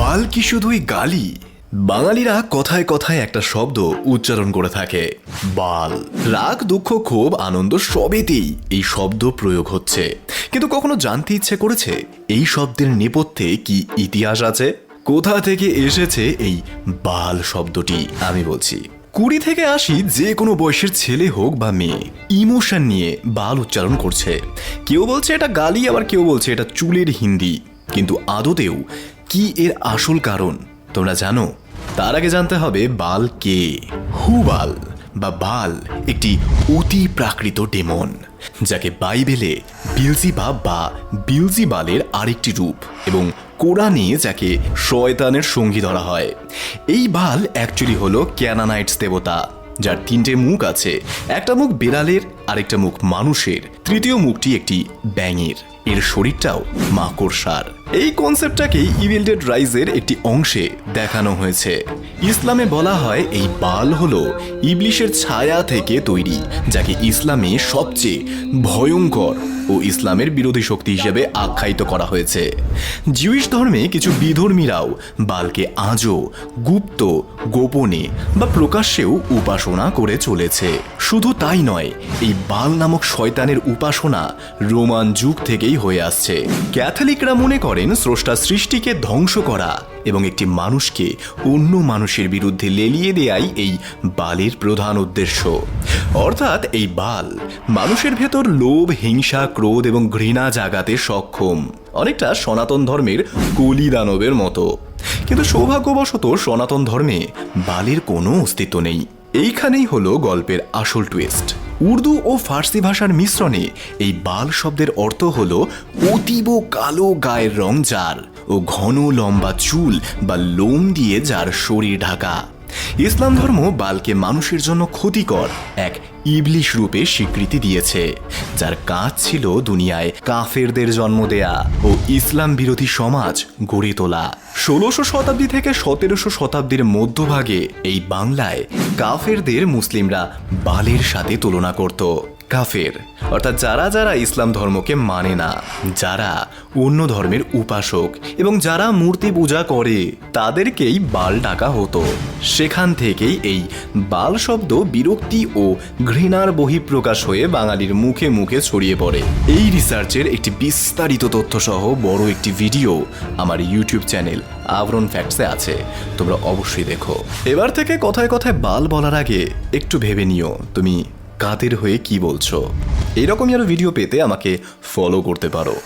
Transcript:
বাল কি শুধুই গালি? বাঙালিরা কথায় কথায় একটা শব্দ উচ্চারণ করে থাকে। বাল। রাগ, দুঃখ, ক্ষোভ, আনন্দ সবেতেই এই শব্দ প্রয়োগ হচ্ছে। কিন্তু কখনো জানতে ইচ্ছে করেছে এই শব্দের নেপথ্যে কি ইতিহাস আছে? কোথা থেকে এসেছে এই বাল শব্দটি? আমি বলছি, কুড়ি থেকে আশি যে কোনো বয়সের ছেলে হোক বা মেয়ে, ইমোশন নিয়ে বাল উচ্চারণ করছে। কেউ বলছে এটা গালি, আবার কেউ বলছে এটা চুলের হিন্দি। কিন্তু আদতেও কি এর আসল কারণ তোমরা জানো? তার আগে জানতে হবে বাল কে। হুবাল বা বাল একটি অতি প্রাকৃত ডেমন, যাকে বাইবেলে বিলজিবা বা বিলজিবালের আরেকটি রূপ এবং কোরআনে যাকে শয়তানের সঙ্গী ধরা হয়। এই বাল অ্যাকচুয়ালি হলো ক্যানানাইটস দেবতা, যার তিনটে মুখ আছে, একটা মুখ বেড়ালের, আরেকটা মুখ মানুষের, তৃতীয় মুখটি একটি ব্যাঙের। এর শরীরটাও মাকড়সার। এই কনসেপ্টটাকেই ইভিল ডেড রাইজের একটি অংশে দেখানো হয়েছে। ইসলামে বলা হয় এই বাল হল ইবলিশের ছায়া থেকে তৈরি, যাকে ইসলামে সবচেয়ে ভয়ঙ্কর ও ইসলামের বিরোধী শক্তি হিসেবে আখ্যায়িত করা হয়েছে। জিউইশ ধর্মে কিছু বিধর্মীরাও বালকে আজও গুপ্ত, গোপনে বা প্রকাশ্যেও উপাসনা করে চলেছে। শুধু তাই নয়, এই বাল নামক শয়তানের উপাসনা রোমান যুগ থেকেই হয়ে আসছে। ক্যাথলিকরা মনে করেন স্রষ্টা সৃষ্টিকে ধ্বংস করা এবং একটি মানুষকে অন্য মানুষের বিরুদ্ধে লেলিয়ে দেয়াই এই বালের প্রধান উদ্দেশ্য। অর্থাৎ এই বাল মানুষের ভেতর লোভ, হিংসা, ক্রোধ এবং ঘৃণা জাগাতে সক্ষম। অনেকটা সনাতন ধর্মের কলি দানবের মতো। কিন্তু সৌভাগ্যবশত সনাতন ধর্মে বালের কোনো অস্তিত্ব নেই। এইখানেই হলো গল্পের আসল টুইস্ট উর্দু ও ফার্সি ভাষার মিশ্রণে এই বাল শব্দের অর্থ হল অতীব কালো গায়ের রং যার ও ঘন লম্বা চুল বা লোম দিয়ে যার শরীর ঢাকা। ইসলাম ধর্ম বালকে মানুষের জন্য ক্ষতিকর এক ইবলিশ রূপে স্বীকৃতি দিয়েছে, যার কাজ ছিল দুনিয়ায় কাফেরদের জন্ম দেয়া ও ইসলাম বিরোধী সমাজ গড়ে তোলা। ষোলোশো শতাব্দী থেকে সতেরোশো শতাব্দীর মধ্যভাগে এই বাংলায় কাফেরদের মুসলিমরা বালের সাথে তুলনা করত। কাফের। অর্থাৎ যারা যারা ইসলাম ধর্মকে মানে না, যারা অন্য ধর্মের উপাসক এবং যারা মূর্তি পূজা করে, তাদেরকেই বাল ডাকা হতো। সেখান থেকেই এই বাল শব্দ বিরক্তি ও ঘৃণার বহিঃপ্রকাশ হয়ে বাঙালির মুখে মুখে ছড়িয়ে পড়ে। এই রিসার্চের একটি বিস্তারিত তথ্য সহ বড় একটি ভিডিও আমার ইউটিউব চ্যানেল আবরণ ফ্যাক্টসে আছে। তোমরা অবশ্যই দেখো। এবার থেকে কথায় কথায় বাল বলার আগে একটু ভেবে নিও। তুমি কাদের হয়ে কি বলছো? এরকমই আরও ভিডিও পেতে আমাকে ফলো করতে পারো।